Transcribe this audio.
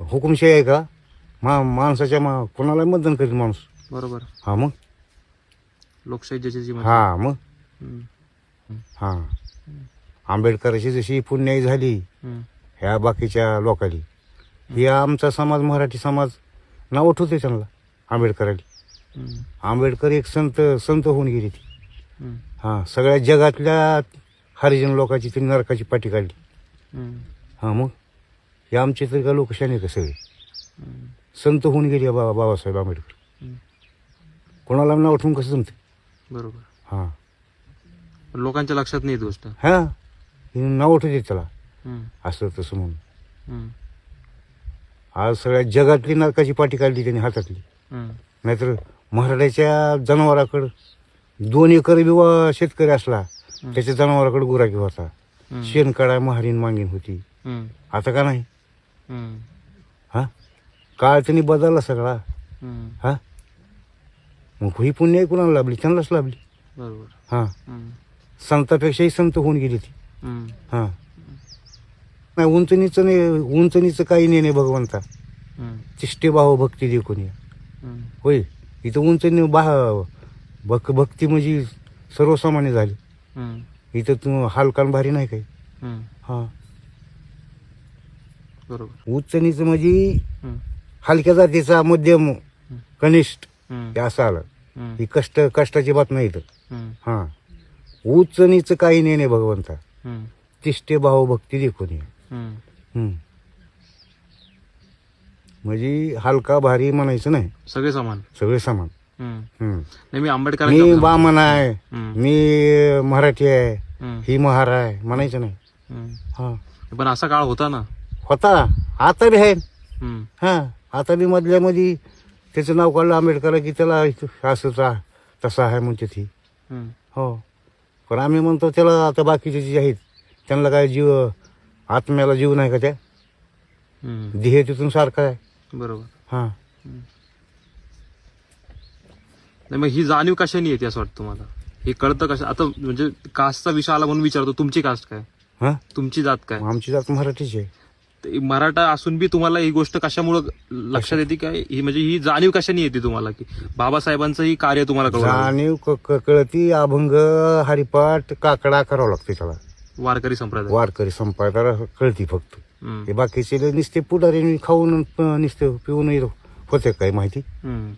हुकुमशाही आहे का मा माणसाच्या मा कोणाला मतदान करीत माणूस बरोबर हा मग लोकशाही ज्याची जी. हा मग हम्म. हा आंबेडकराची जशी पुण्याई झाली हम्म. ह्या बाकीच्या लोकांनी ही आमचा समाज मराठी समाज नाव उठवते आंबेडकरांनी हम्म. आंबेडकर एक संत संत होऊन गेली ती हम्म. हा सगळ्या जगातल्या हरिजन लोकांची ती नरकाची पाठी काढली हम्म. हा मग हे आमचे तरी का लोकशाही का सगळे. संत होऊन गेली बाबा बाबासाहेब आंबेडकर. कोणाला नाव उठवून कसं जमते बरोबर हा लोकांच्या लक्षात नाही गोष्ट हा नाव उठवते त्याला. असं तसं म्हणून. आज सगळ्या जगातली नरकाची पाठी काढली त्यांनी हातातली. नाहीतर मराठ्याच्या जनावराकडं दोन एकर विवा शेतकरी असला त्याच्या जनावराकडे गुराकी होता. शेण काढाय महारीन मागीन होती. आता का नाही. हा काळ त्यांनी बदलला सगळा. हा मग ही पुण्य कुणाला लाभली त्यांनाच लाभली बरोबर हा. संतापेक्षाही संत होऊन गेली ती. हा नाही उंचणीचं नाही उंचणीचं काही नाही नाही भगवंता. चिष्टे भाव भक्ती दे कोणी हम्म. होय इथं उंचणी बा भक भक्ती म्हणजे सर्वसामान्य झाली. इथं तू हलकान भारी नाही काही. हा बरोबर. उच्चनीचं म्हणजे. हलक्या जातीचा मध्यम कनिष्ठ. हे असं आलं. ही कष्ट कष्टाची बात नाही इथं. हा. उच्चनीचं काही नाही नाही भगवंता. तिष्टे भाव भक्ती दे कोणी हम्म. हम्म. म्हणजे हलका भारी म्हणायचं नाही. सगळे समान. सगळे समान. मी मी आंबेडकर बामण आहे. मी मराठी आहे. ही महार आहे. म्हणायचं नाही. हा. पण असा काळ होता ना. होता. आता बी आहे. हम्म. हा आता बी मधल्यामध्ये त्याचं नाव काढलं आंबेडकर की त्याला असंच तसं आहे म्हणते ती. हम्म. हो. पण आम्ही म्हणतो त्याला आता बाकीचे जे आहेत त्यांना काय जीव आत्म्याला जीव नाही का त्या? हम्म. देह तिथून सारखा आहे. बरोबर. हा. नाही मग ही जाणीव कशाने येते असं वाटतं तुम्हाला? हे कळतं कशा आता म्हणजे कास्टचा विषय आला म्हणून विचारतो तुमची कास्ट काय? हा? तुमची जात काय? आमची जात मराठीची आहे. ते मराठा असून बी तुम्हाला ही गोष्ट कशामुळं लक्षात येते काय ही म्हणजे ही जाणीव कशाने येते तुम्हाला की बाबासाहेबांचं ही कार्य तुम्हाला कळलं? जाणीव क- क- कळती अभंग हरिपाठ काकडा करावं लागते त्याला. वारकरी संप्रदाय. वारकरी संपायला कळती फक्त. हम्म. हे बाकीचे नुसते पुढारी खाऊन प- नुसते पिऊन होते काय माहिती? हम्म.